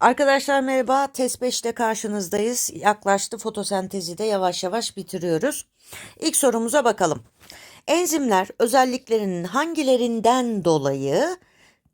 Arkadaşlar merhaba. Test 5'te karşınızdayız. Yaklaştı fotosentezi de yavaş yavaş bitiriyoruz. İlk sorumuza bakalım. Enzimler özelliklerinin hangilerinden dolayı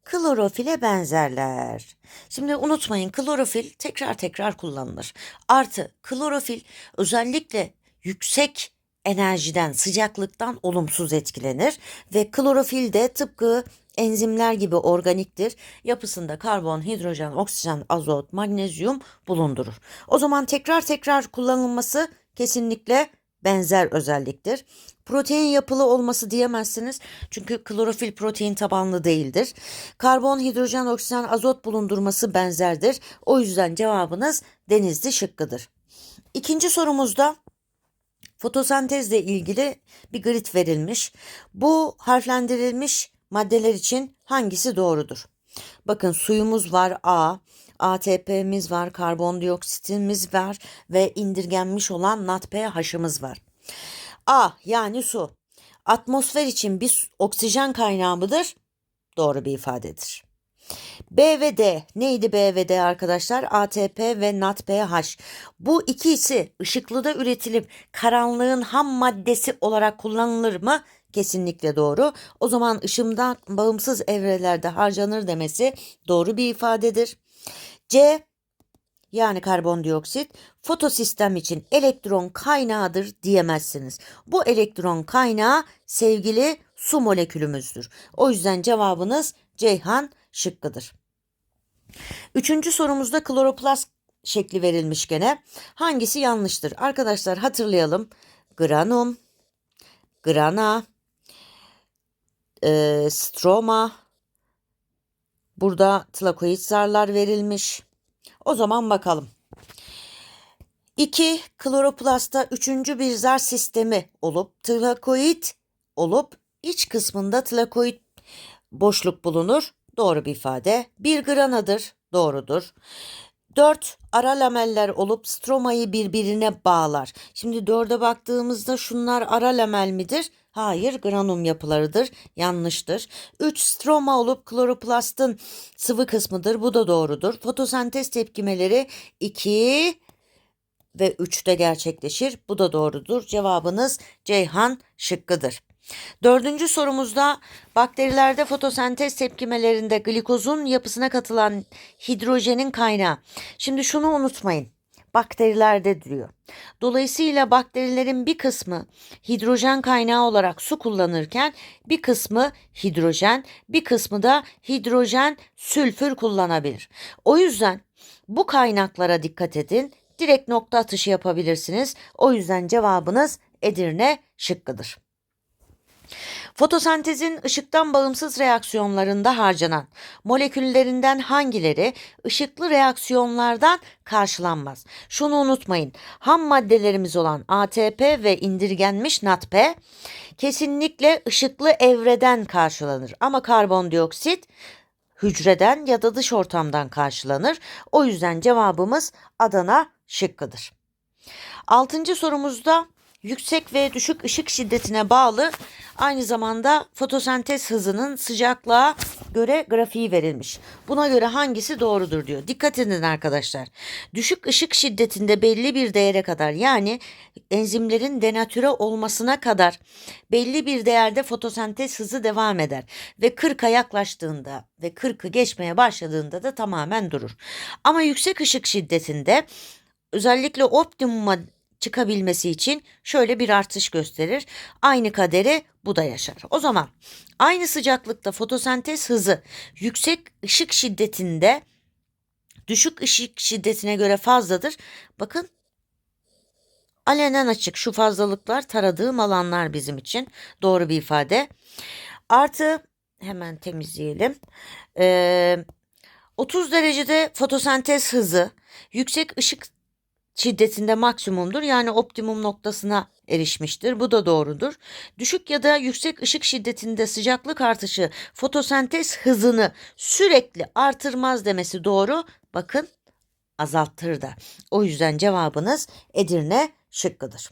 klorofile benzerler? Şimdi unutmayın klorofil tekrar tekrar kullanılır. Artı klorofil özellikle yüksek enerjiden, sıcaklıktan olumsuz etkilenir ve klorofil de tıpkı enzimler gibi organiktir. Yapısında karbon, hidrojen, oksijen, azot, magnezyum bulundurur. O zaman tekrar tekrar kullanılması kesinlikle benzer özelliktir. Protein yapılı olması diyemezsiniz. Çünkü klorofil protein tabanlı değildir. Karbon, hidrojen, oksijen, azot bulundurması benzerdir. O yüzden cevabınız denizli şıkkıdır. İkinci sorumuzda fotosentezle ilgili bir grid verilmiş. Bu harflendirilmiş maddeler için hangisi doğrudur? Bakın suyumuz var A, ATP'miz var, karbondioksitimiz var ve indirgenmiş olan NADPH'ımız var. A yani su. Atmosfer için bir oksijen kaynağı mıdır? Doğru bir ifadedir. B ve D neydi B ve D arkadaşlar? ATP ve NADPH. Bu ikisi ışıklıda üretilip karanlığın ham maddesi olarak kullanılır mı? Kesinlikle doğru. O zaman ışımdan bağımsız evrelerde harcanır demesi doğru bir ifadedir. C yani karbondioksit fotosistem için elektron kaynağıdır diyemezsiniz. Bu elektron kaynağı sevgili su molekülümüzdür. O yüzden cevabınız Ceyhan şıkkıdır. Üçüncü sorumuzda kloroplast şekli verilmiş gene. Hangisi yanlıştır? Arkadaşlar hatırlayalım. Granum, grana, e, stroma, burada tlakoid zarlar verilmiş. O zaman bakalım. 2. Kloroplastta üçüncü bir zar sistemi olup tlakoid olup iç kısmında tlakoid boşluk bulunur. Doğru bir ifade. Bir granadır. Doğrudur. 4. Ara lameller olup stromayı birbirine bağlar. Şimdi dörde baktığımızda şunlar ara lamel midir? Hayır, granum yapılarıdır. Yanlıştır. 3. Stroma olup kloroplastın sıvı kısmıdır. Bu da doğrudur. Fotosentez tepkimeleri 2 ve 3'te gerçekleşir. Bu da doğrudur. Cevabınız Ceyhan şıkkıdır. Dördüncü sorumuzda bakterilerde fotosentez tepkimelerinde glikozun yapısına katılan hidrojenin kaynağı. Şimdi şunu unutmayın. Bakterilerde diyor. Dolayısıyla bakterilerin bir kısmı hidrojen kaynağı olarak su kullanırken bir kısmı hidrojen, bir kısmı da hidrojen sülfür kullanabilir. O yüzden bu kaynaklara dikkat edin. Direkt nokta atışı yapabilirsiniz. O yüzden cevabınız Edirne şıkkıdır. Fotosentezin ışıktan bağımsız reaksiyonlarında harcanan moleküllerinden hangileri ışıklı reaksiyonlardan karşılanmaz? Şunu unutmayın. Ham maddelerimiz olan ATP ve indirgenmiş NADP kesinlikle ışıklı evreden karşılanır. Ama karbondioksit hücreden ya da dış ortamdan karşılanır. O yüzden cevabımız Adana şıkkıdır. Altıncı sorumuzda yüksek ve düşük ışık şiddetine bağlı aynı zamanda fotosentez hızının sıcaklığa göre grafiği verilmiş. Buna göre hangisi doğrudur diyor. Dikkat edin arkadaşlar. Düşük ışık şiddetinde belli bir değere kadar yani enzimlerin denatüre olmasına kadar belli bir değerde fotosentez hızı devam eder ve 40'a yaklaştığında ve 40'ı geçmeye başladığında da tamamen durur. Ama yüksek ışık şiddetinde özellikle optimuma çıkabilmesi için şöyle bir artış gösterir. Aynı kaderi bu da yaşar. O zaman aynı sıcaklıkta fotosentez hızı yüksek ışık şiddetinde düşük ışık şiddetine göre fazladır. Bakın alenen açık şu fazlalıklar taradığım alanlar bizim için doğru bir ifade. Artı hemen temizleyelim. Ee, 30 derecede fotosentez hızı yüksek ışık şiddetinde maksimumdur. Yani optimum noktasına erişmiştir. Bu da doğrudur. Düşük ya da yüksek ışık şiddetinde sıcaklık artışı fotosentez hızını sürekli artırmaz demesi doğru. Bakın azaltır da. O yüzden cevabınız Edirne şıkkıdır.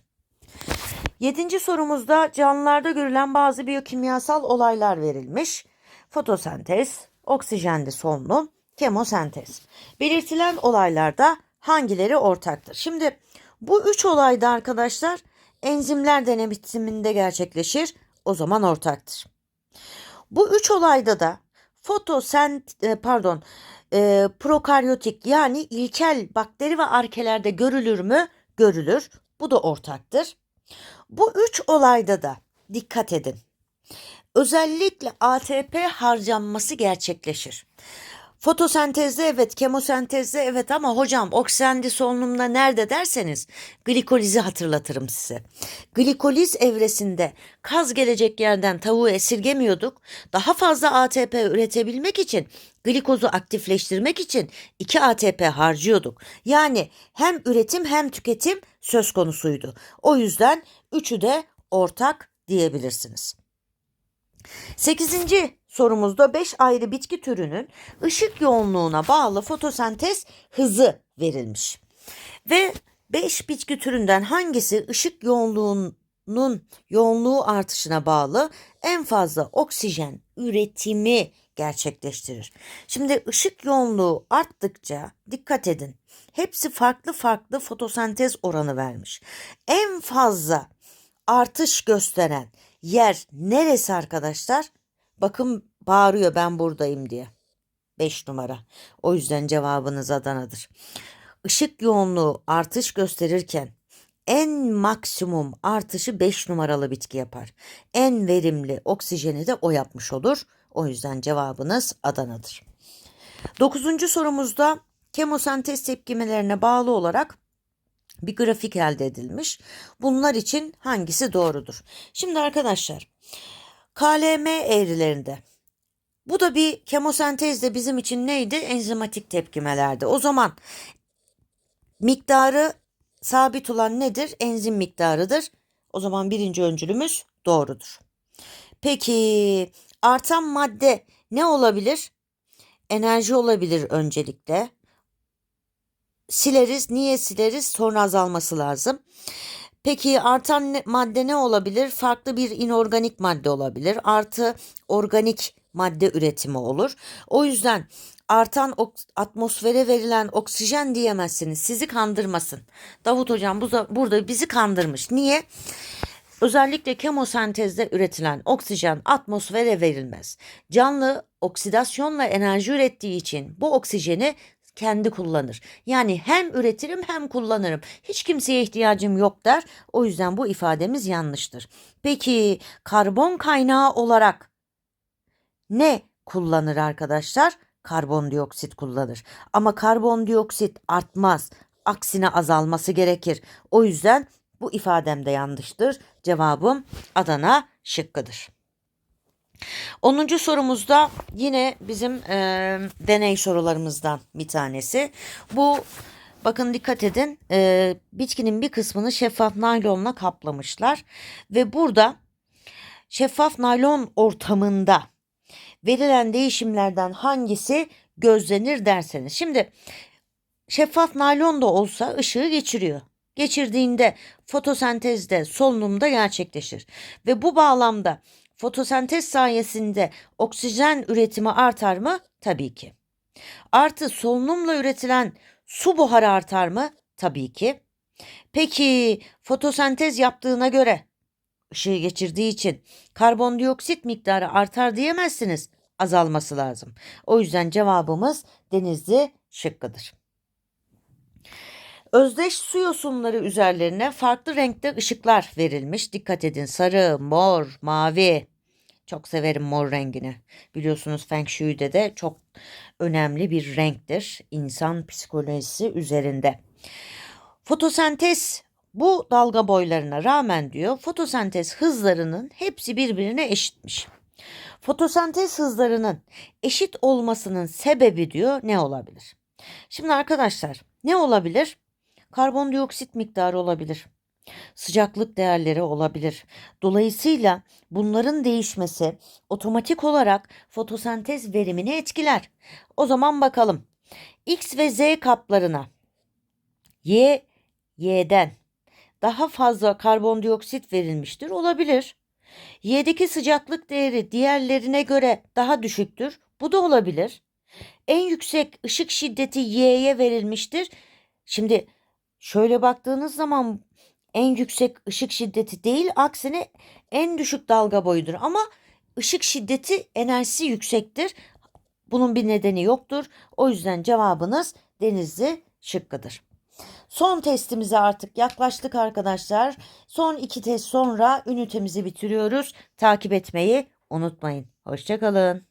Yedinci sorumuzda canlılarda görülen bazı biyokimyasal olaylar verilmiş. Fotosentez, oksijenli solunum, kemosentez. Belirtilen olaylarda hangileri ortaktır? Şimdi bu üç olayda arkadaşlar enzimler denetiminde gerçekleşir. O zaman ortaktır. Bu üç olayda da fotosent e, pardon e, prokaryotik yani ilkel bakteri ve arkelerde görülür mü? Görülür. Bu da ortaktır. Bu üç olayda da dikkat edin. Özellikle ATP harcanması gerçekleşir. Fotosentezde evet, kemosentezde evet ama hocam oksijendi solunumda nerede derseniz glikolizi hatırlatırım size. Glikoliz evresinde kaz gelecek yerden tavuğu esirgemiyorduk. Daha fazla ATP üretebilmek için glikozu aktifleştirmek için 2 ATP harcıyorduk. Yani hem üretim hem tüketim söz konusuydu. O yüzden üçü de ortak diyebilirsiniz. Sekizinci sorumuzda 5 ayrı bitki türünün ışık yoğunluğuna bağlı fotosentez hızı verilmiş. Ve 5 bitki türünden hangisi ışık yoğunluğunun yoğunluğu artışına bağlı en fazla oksijen üretimi gerçekleştirir. Şimdi ışık yoğunluğu arttıkça dikkat edin. Hepsi farklı farklı fotosentez oranı vermiş. En fazla artış gösteren yer neresi arkadaşlar? Bakın bağırıyor ben buradayım diye. 5 numara. O yüzden cevabınız Adana'dır. Işık yoğunluğu artış gösterirken en maksimum artışı 5 numaralı bitki yapar. En verimli oksijeni de o yapmış olur. O yüzden cevabınız Adana'dır. Dokuzuncu sorumuzda kemosentez tepkimelerine bağlı olarak bir grafik elde edilmiş. Bunlar için hangisi doğrudur? Şimdi arkadaşlar KLM eğrilerinde bu da bir kemosentezde bizim için neydi? Enzimatik tepkimelerde. O zaman miktarı sabit olan nedir? Enzim miktarıdır. O zaman birinci öncülümüz doğrudur. Peki artan madde ne olabilir? Enerji olabilir öncelikle. Sileriz. Niye sileriz? Sonra azalması lazım. Peki artan madde ne olabilir? Farklı bir inorganik madde olabilir. Artı organik madde üretimi olur. O yüzden artan atmosfere verilen oksijen diyemezsiniz. Sizi kandırmasın. Davut hocam bu da- burada bizi kandırmış. Niye? Özellikle kemosentezde üretilen oksijen atmosfere verilmez. Canlı oksidasyonla enerji ürettiği için bu oksijeni kendi kullanır. Yani hem üretirim hem kullanırım. Hiç kimseye ihtiyacım yok der. O yüzden bu ifademiz yanlıştır. Peki karbon kaynağı olarak ne kullanır arkadaşlar? Karbondioksit kullanır. Ama karbondioksit artmaz. Aksine azalması gerekir. O yüzden bu ifadem de yanlıştır. Cevabım Adana şıkkıdır. 10. sorumuzda yine bizim e, deney sorularımızdan bir tanesi. Bu bakın dikkat edin e, bitkinin bir kısmını şeffaf naylonla kaplamışlar ve burada şeffaf naylon ortamında verilen değişimlerden hangisi gözlenir derseniz. Şimdi şeffaf naylon da olsa ışığı geçiriyor. Geçirdiğinde fotosentezde solunumda gerçekleşir ve bu bağlamda fotosentez sayesinde oksijen üretimi artar mı? Tabii ki. Artı solunumla üretilen su buharı artar mı? Tabii ki. Peki fotosentez yaptığına göre ışığı geçirdiği için karbondioksit miktarı artar diyemezsiniz. Azalması lazım. O yüzden cevabımız denizli şıkkıdır. Özdeş su yosunları üzerlerine farklı renkte ışıklar verilmiş. Dikkat edin sarı, mor, mavi. Çok severim mor rengini. Biliyorsunuz Feng Shui'de de çok önemli bir renktir insan psikolojisi üzerinde. Fotosentez bu dalga boylarına rağmen diyor fotosentez hızlarının hepsi birbirine eşitmiş. Fotosentez hızlarının eşit olmasının sebebi diyor ne olabilir? Şimdi arkadaşlar ne olabilir? Karbondioksit miktarı olabilir. Sıcaklık değerleri olabilir. Dolayısıyla bunların değişmesi otomatik olarak fotosentez verimini etkiler. O zaman bakalım. X ve Z kaplarına Y, Y'den daha fazla karbondioksit verilmiştir olabilir. Y'deki sıcaklık değeri diğerlerine göre daha düşüktür. Bu da olabilir. En yüksek ışık şiddeti Y'ye verilmiştir. Şimdi şöyle baktığınız zaman en yüksek ışık şiddeti değil aksine en düşük dalga boyudur ama ışık şiddeti enerjisi yüksektir. Bunun bir nedeni yoktur. O yüzden cevabınız denizli şıkkıdır. Son testimize artık yaklaştık arkadaşlar. Son iki test sonra ünitemizi bitiriyoruz. Takip etmeyi unutmayın. Hoşçakalın.